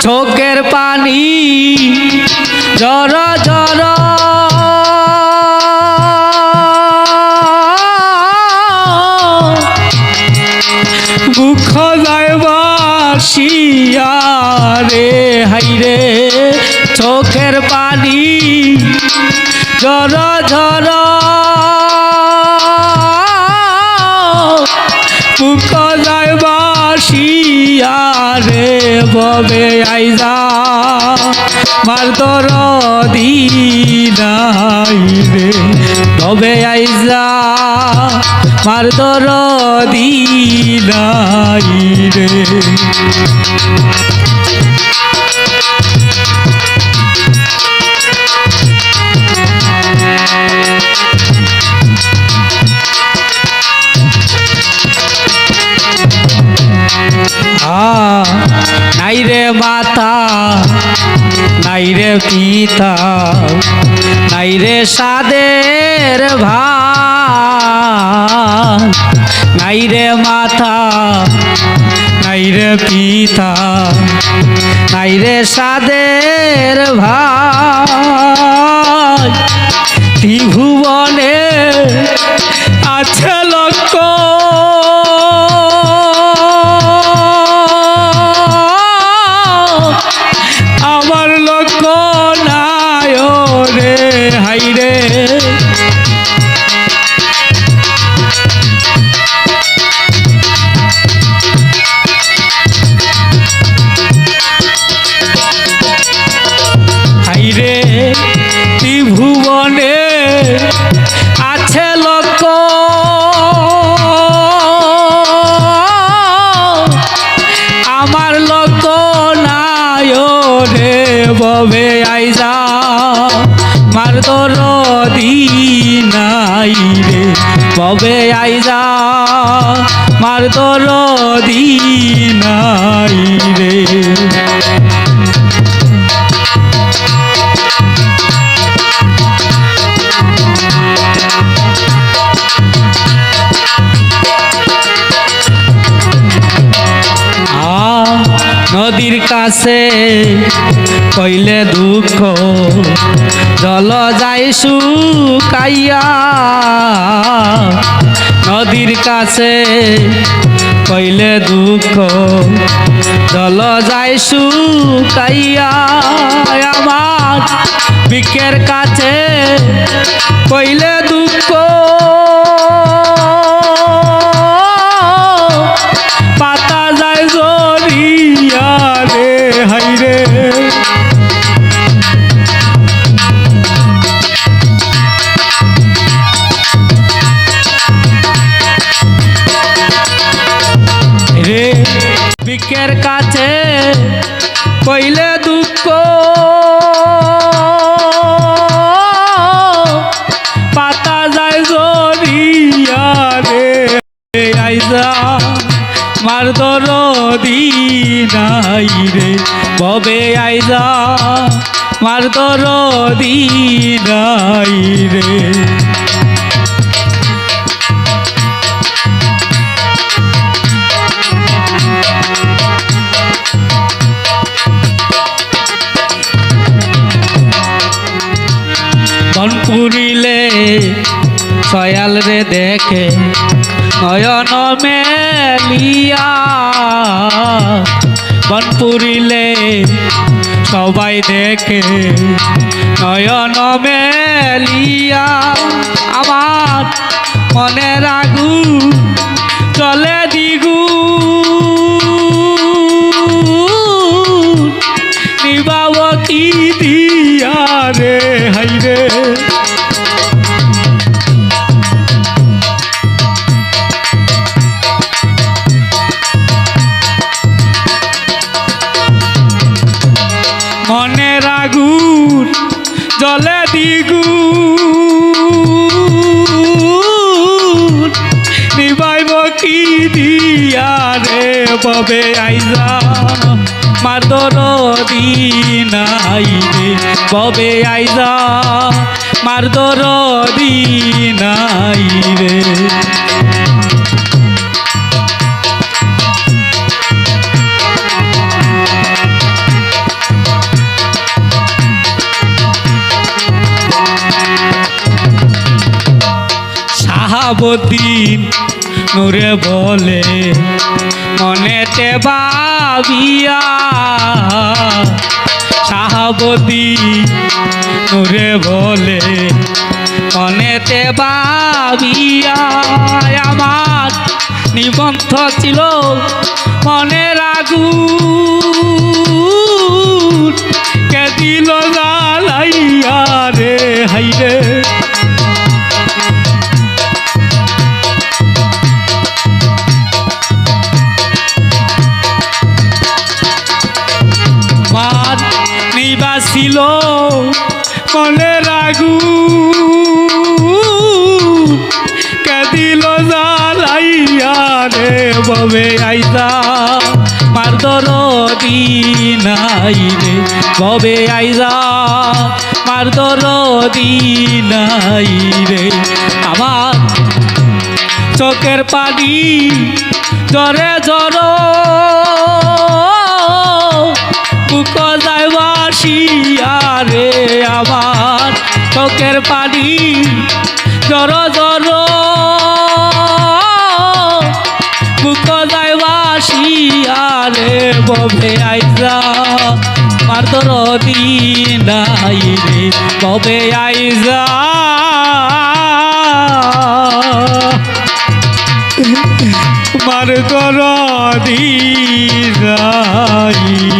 চোখের পানি জর জর যাইবাসিয়া রে হাইরে চোখের পানি জর জর বুক যাইবাসিয়া রে ববে আইজা মার তোর রে। ববে আইজা মার তোর রে। মাতা, নাই রে পিতা, নাই রে সাদের ভাই নাই রে মাতা, নাই রে পিতা, নাই রে সাদের ভাই ত্রিভুবনে আছে লক্ষ হাই রে আছে আমার লক্ষ নাই রে ববে আইজা। মার দর নাই রে। আই আইজা মার দর নাই রে। নদীর কাছে কইলে দুঃখ, জল যাই শুকাইয়া। নদীর কাছে কইলে দুঃখ, জল যাই শুকাইয়া। আমার বিকের কাছে কইলে দুঃখ। বিকের কাছে কইলে দুঃখ। পাতা যায় জরিয়া রে, আইজা মার দরদি নাই রে। ববে আইজা মার দরদি নাই রে। সয়াল রে দেখে, নয়ন মেলিয়া। বনপুরিলে সবাই দেখে, নয়ন মেলিয়া। আমার মনের আগু চলে দিগু। কবে আইজা? মার দরদিন আইবে কবে আইজা? মার দরদিন আইবে সাহাবদ্দিন নূরে বলে মনেতে ভাবিয়া শাহাবুদ্দিন নূরে বলে মনেতে ভাবিয়া আমার নিবন্ধ ছিল মনে রাগু মনে রাগু। কাদিল জালাইয়া রে ববে আইজা। মার দরদি নাই রে ববে আইসা মার দরদি নাই রে। আমার চোখের পানি জরে জর। বুক রে আমার চোখের পানি। জর জর বুক যায় বাসিয়া রে ববে আইজা। মার তোর নাই রে ববে আইজা। মার দরদি রে